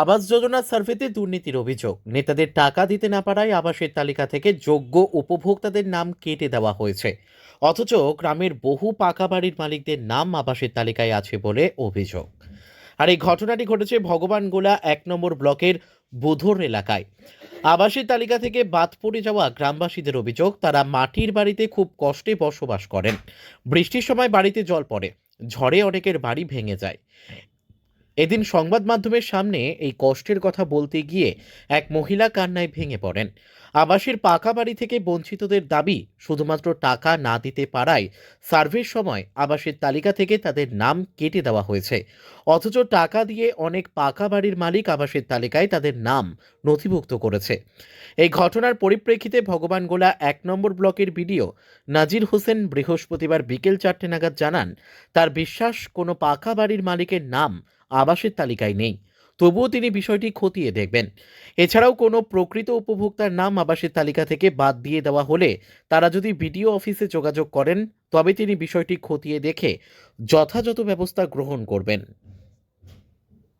আবাস যোজনার সার্ভেতে দুর্নীতির অভিযোগ। নেতাদের টাকা দিতে না পারায় আবাসের তালিকা থেকে যোগ্য উপভোক্তাদের নাম কেটে দেওয়া হয়েছে। অথচ গ্রামের বহু পাকা বাড়ির মালিকদের নাম আবাসের তালিকায় আছে বলে অভিযোগ। আর এই ঘটনাটি ঘটেছে ভগবানগোলা এক নম্বর ব্লকের বুধর এলাকায়। আবাসের তালিকা থেকে বাদ পড়ে যাওয়া গ্রামবাসীদের অভিযোগ, তারা মাটির বাড়িতে খুব কষ্টে বসবাস করেন। বৃষ্টির সময় বাড়িতে জল পড়ে, ঝড়ে অনেকের বাড়ি ভেঙে যায়। এদিন সংবাদ মাধ্যমের সামনে এই কষ্টের কথা বলতে গিয়ে এক মহিলা কান্নায় ভেঙে পড়েন। আবাসের পাকা বাড়ি থেকে বঞ্চিতদের দাবি, শুধুমাত্র টাকা না দিতে পারায় সার্ভের সময় আবাসের তালিকা থেকে তাদের নাম কেটে দেওয়া হয়েছে। অথচ টাকা দিয়ে অনেক পাকা বাড়ির মালিক আবাসের তালিকায় তাদের নাম নথিভুক্ত করেছে। এই ঘটনার পরিপ্রেক্ষিতে ভগবানগোলা এক নম্বর ব্লকের বিডিও নাজির হোসেন বৃহস্পতিবার বিকেল চারটে নাগাদ জানান, তার বিশ্বাস কোনো পাকা বাড়ির মালিকের নাম আবাসের তালিকায় নেই। তবুও তিনি বিষয়টি খতিয়ে দেখবেন। এছাড়াও কোনো প্রকৃত উপভোক্তার নাম আবাসের তালিকা থেকে বাদ দিয়ে দেওয়া হলে তারা যদি বিডিও অফিসে যোগাযোগ করেন তবে তিনি বিষয়টি খতিয়ে দেখে যথাযথ ব্যবস্থা গ্রহণ করবেন।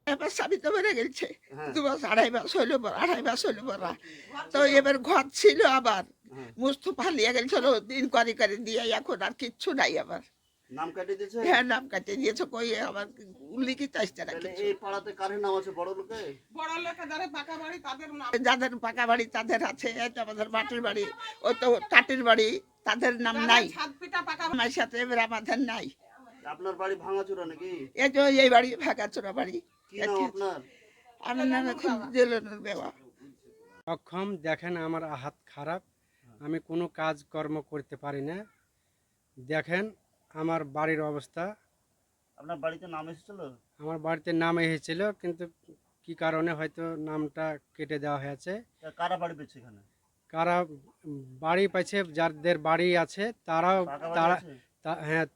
এবার স্বামী তো বেড়ে গেছে। হ্যাঁ। দু মাস আড়াই মাস হইল পর আড়াই মাস হইল পর তো এবার ঘর ছিল আবার। হ্যাঁ। মুস্তু ফালিয়ে গেছিল দিন করে করে দিয়ে এখন আর কিচ্ছু নাই আবার। নাম কাটিয়ে দিয়েছে? হ্যাঁ নাম কাটিয়ে দিয়েছে কই আমার লিখিত আসতে না এই পাড়াতে কারের নাম আছে বড় লোকে? বড় লোকে যারা পাকা বাড়ি তাদের নাম। যাদের পাকা বাড়ি তাদের আছে এই তো আমাদের মাটির বাড়ি। ওই তো টাটির বাড়ি তাদের নাম নাই। আমার সাথে এবার আমাদের নাই। আপনার বাড়ি ভাঙাচোরা নাকি? এই যে এই বাড়ি ভাগাচোরা বাড়ি। কি নাম আপনার? আমার নাম এখন জেলনুর বেওয়া। অক্ষম দেখেন আমার হাত খারাপ। আমি কোনো কাজ কর্ম করতে পারি না। দেখেন আমার বাড়ির অবস্থা। আপনার বাড়িতে নাম এসেছিল? আমার বাড়িতে নাম এসেছিল কিন্তু কি কারণে হয়তো নামটা কেটে দেওয়া হয়েছে। কারা বাড়ি পেয়েছে এখানে? কারা বাড়ি পাইছে যাদের বাড়ি আছে তারাও তারা হ্যাঁ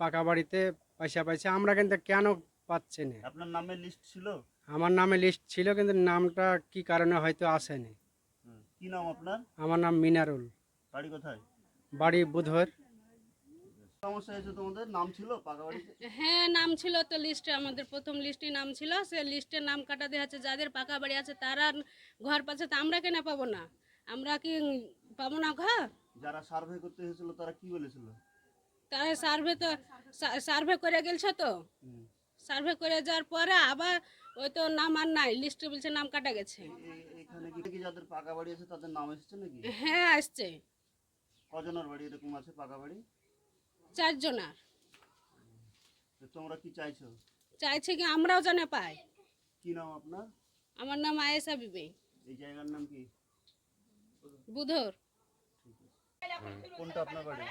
পাকা বাড়িতে পয়সা পাইছে। আমরা কিন্তু কেন পাচ্ছি না? আপনার নামে লিস্ট ছিল? আমার নামে লিস্ট ছিল কিন্তু নামটা কি কারণে হয়তো আসেনি। কি নাম আপনার? আমার নাম মিনারুল। বাড়ি কোথায়? বাড়ি বুধর। সমস্যা হয়েছে তোমাদের? নাম ছিল? পাকা বাড়িতে হ্যাঁ নাম ছিল তো লিস্টে আমাদের প্রথম লিস্টে নাম ছিল। সে লিস্টে নাম কাটা দেওয়া আছে যাদের পাকা বাড়ি আছে তারা ঘর পাচ্ছে তা আমরা কেন পাবো না? আমরা কি পাবো না ঘর? যারা সার্ভে করতে এসেছিল তারা কি বলেছিল? তারা সার্ভে তো সার্ভে করে গেলছে তো? সার্ভে করে যাওয়ার পরে আবার ওই তো নাম আর নাই লিস্টে বলছে নাম কাটা গেছে। এখানে কি কি যাদের পাকা বাড়ি আছে তাদের নাম এসেছে নাকি? হ্যাঁ আসছে কজনের বাড়ি এরকম আছে পাকা বাড়ি চারজনার। তোমরা কি চাইছো? চাইছে কি আমরাও জানে পাই। কি নাম আপনার? আমার নাম আয়েশা বিবি। এই জায়গার নাম কি? বুধর। কোনটা আপনার বাড়ি?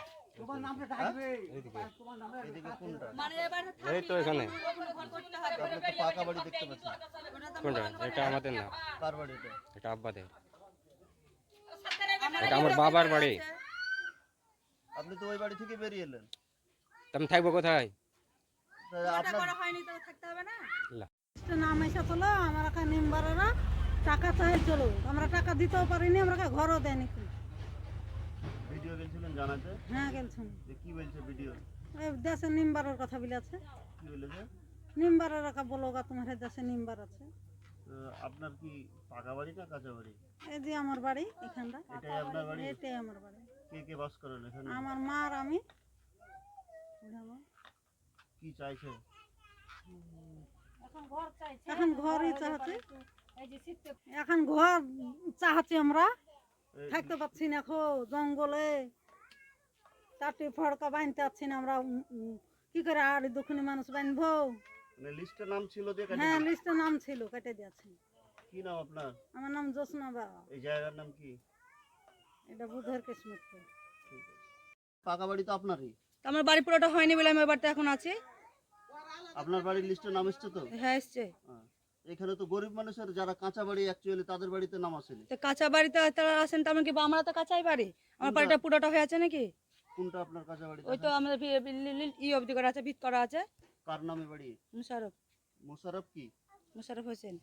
হ্যাঁ? এদিকে কোনটা? এই তো এখানে। আপনি তো পাকা বাড়ি দেখতে পাচ্ছেন। কোনটা? এটা আমাদের না কার বাড়ি এটা? এটা আব্বাদের। এটা আমার বাবার বাড়ি। আপনি তো ওই বাড়ি থেকে বেরিয়ে এলেন। তুমি থাকব কোথায়? তা আপনার নাম এসে আমার এখানে মেম্বারেরা টাকা চাই চলো। আমরা টাকা দিতেও পারিনি আমরা ঘরও দেয়নি। ভিডিও জানাতে? হ্যাঁ গেলছেন যে কি বলছে ভিডিও? এই দেশে নিম্বারের কথা বলেছে। কি বলেছে? নিম্বারের একা বলো গা তোমার দেশে নিম্বার আছে। আপনার কি পাকা বাড়ি না কাঁচা বাড়ি? এই যে আমার বাড়ি এখানটা। এটাই আপনার বাড়ি? এটাই আমার বাড়ি। কে কে বাস করেন এখানে আমার মা আর আমি এটা আমার। কি চাইছে। এখন ঘরই চাহাচ্ছে এখন ঘর চাহাচ্ছি আমরা। থাকতে পারছি না খো জঙ্গলে। টাটি ফড়কা বাঁধতে পারছি না আমরা। কি করে আর দুঃখী মানুষ বাঁধবো মানে লিস্টে নাম ছিল যে হ্যাঁ। লিস্টে নাম ছিল কেটে দিয়েছে। কি নাম আপনার? আমার নাম জোসনা বাবা। এই জায়গার নাম কি? এটা বুধের কিসমতপুর পাকা বাড়ি তো আপনারই? আমার বাড়ি পুরোটা হয়নি বলে আমি বাড়িতে এখন আছি। আপনার বাড়ির লিস্টে নাম এসছে তো? হ্যাঁ এসছে। হ্যাঁ। এখানে তো গরিব মানুষের যারা কাঁচা বাড়ি অ্যাকচুয়ালি তাদের বাড়িতে নাম আসেনি। তো কাঁচা বাড়িতে তারা আসেন তার মানে কি আমরা তো কাঁচাই বাড়ি? আমার বাড়িটা পুরোটা হয়ে আছে নাকি? কোনটা আপনার কাঁচা বাড়ি ওই তো আমাদের ই অবধি করা আছে ভিত করা আছে। কার নামে বাড়ি? মুশারফ। মোশারফ কি? মুশারফ হোসেন।